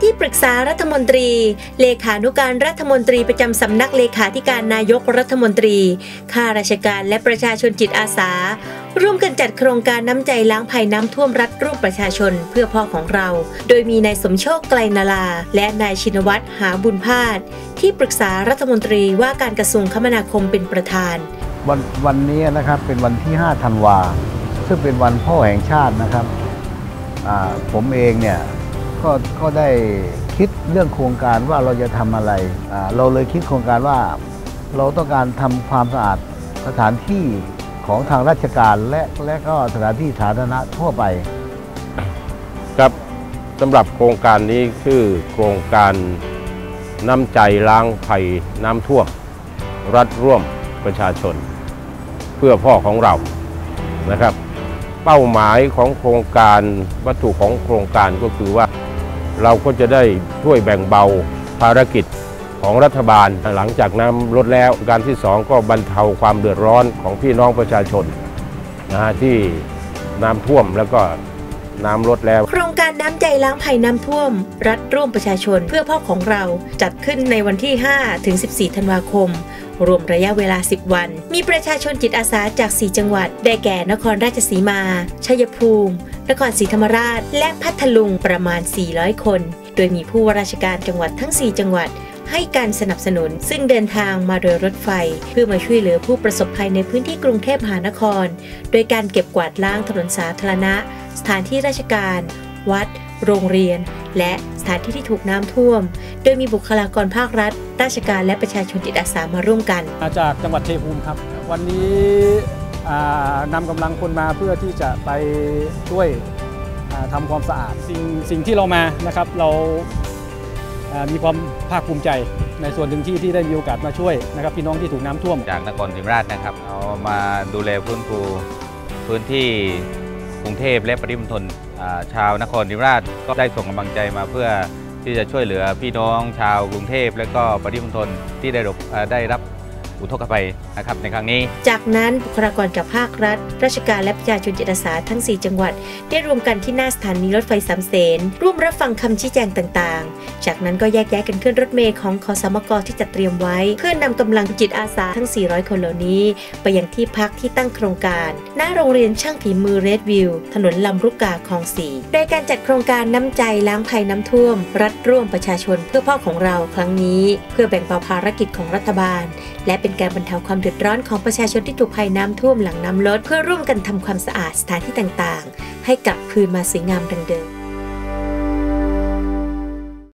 ที่ปรึกษารัฐมนตรี เลขานุการรัฐมนตรีประจำสำนักเลขาธิการนายกรัฐมนตรี ข้าราชการและประชาชนจิตอาสา ร่วมกันจัดโครงการน้ำใจล้างภัยน้ำท่วมรัฐร่วมประชาชนเพื่อพ่อของเรา โดยมีนายสมโชคไกลนาลา และนายชินวัตรหาบุญพาดที่ปรึกษารัฐมนตรีว่าการกระทรวงคมนาคมเป็นประธาน วันวันนี้นะครับเป็นวันที่ 5 ธันวาซึ่งเป็นวันพ่อแห่งชาตินะครับผมเองเนี่ย ก็ก็ได้คิดเรื่องโครงการว่าเราจะทำอะไร เราเลยคิดโครงการว่าเราต้องการทำความสะอาดสถานที่ของทางราชการและและก็สถานที่สาธารณะทั่วไป ครับสำหรับโครงการนี้คือโครงการน้ำใจล้างภัยน้ำท่วม รัฐร่วมประชาชน เพื่อพ่อของเรานะครับ เป้าหมายของโครงการวัตถุของโครงการก็คือว่า เราก็จะได้ช่วยแบ่งเบาภารกิจของรัฐบาล หลังจากน้ำลดแล้วการที่สองก็บรรเทาความเดือดร้อนของพี่น้องประชาชนนะฮะที่น้ำท่วมแล้วก็น้ำลดแล้ว โครงการน้ำใจล้างภัยน้ำท่วม รัฐร่วมประชาชนเพื่อพ่อของเราจัดขึ้นในวันที่ 5 ถึง 14 ธันวาคม รวมระยะเวลา 10 วัน มีประชาชนจิตอาสาจาก 4 จังหวัด ได้แก่นครราชสีมา ชัยภูมิ นครศรีธรรมราช และพัทลุงประมาณ 400 คน โดยมีผู้ว่าราชการจังหวัดทั้ง 4 จังหวัดให้การสนับสนุนซึ่งเดินทางมาโดยรถไฟ เพื่อมาช่วยเหลือผู้ประสบภัยในพื้นที่กรุงเทพมหานคร โดยการเก็บกวาดล้างถนนสาธารณะ สถานที่ราชการ วัด โรงเรียน และสถานที่ที่ถูกน้ำท่วม โดยมีบุคลากรภาครัฐ ราชการและประชาชนจิตอาสามาร่วมกัน มาจากจังหวัดชัยภูมิครับ วันนี้ นำกำลังคนมาเพื่อที่จะไปช่วยอ่าทำความสะอาดสิ่งสิ่งที่เรามานะครับเราอ่ามีความภาคภูมิใจในส่วนหนึ่งที่ที่ได้มีโอกาสมาช่วยนะครับพี่น้องที่ถูกน้ำท่วมจากนครศรีธรรมราชนะครับเอามาดูแลฟื้นฟูพื้นที่กรุงเทพและปริมณฑลอ่าชาวนครศรีธรรมราชก็ได้ส่งกำลังใจมาเพื่อที่จะช่วยเหลือพี่น้องชาวกรุงเทพและก็ปริมณฑลที่ได้รับอ่าได้รับ อุทกภัยนะครับในครั้งนี้ จากนั้นบุคลากรจากภาครัฐ ราชการและประชาชนจิตอาสาทั้ง 4 จังหวัด ได้รวมกันที่หน้าสถานีรถไฟสามเสนร่วมรับฟังคำชี้แจงต่างๆ จากนั้นก็แยกย้ายกันขึ้นรถเมล์ของคอสมกที่จัดเตรียมไว้ เพื่อนำกำลังจิตอาสาทั้ง 400 คนเหล่านี้ ไปยังที่พักที่ตั้งโครงการ หน้าโรงเรียนช่างฝีมือเรดวิวถนนลำลูกกาคลองสีโดยการจัดโครงการน้ำใจล้างภัยน้ำท่วม รัฐร่วมประชาชนเพื่อพ่อของเราครั้งนี้ เพื่อแบ่งเบาภารกิจของรัฐบาล และเป็นการบรรเทาความเดือดร้อนของประชาชนที่ถูกภัยน้ำท่วมหลังน้ำลด เพื่อร่วมกันทำความสะอาดสถานที่ต่างๆ ให้กลับคืนมาสวยงามดังเดิม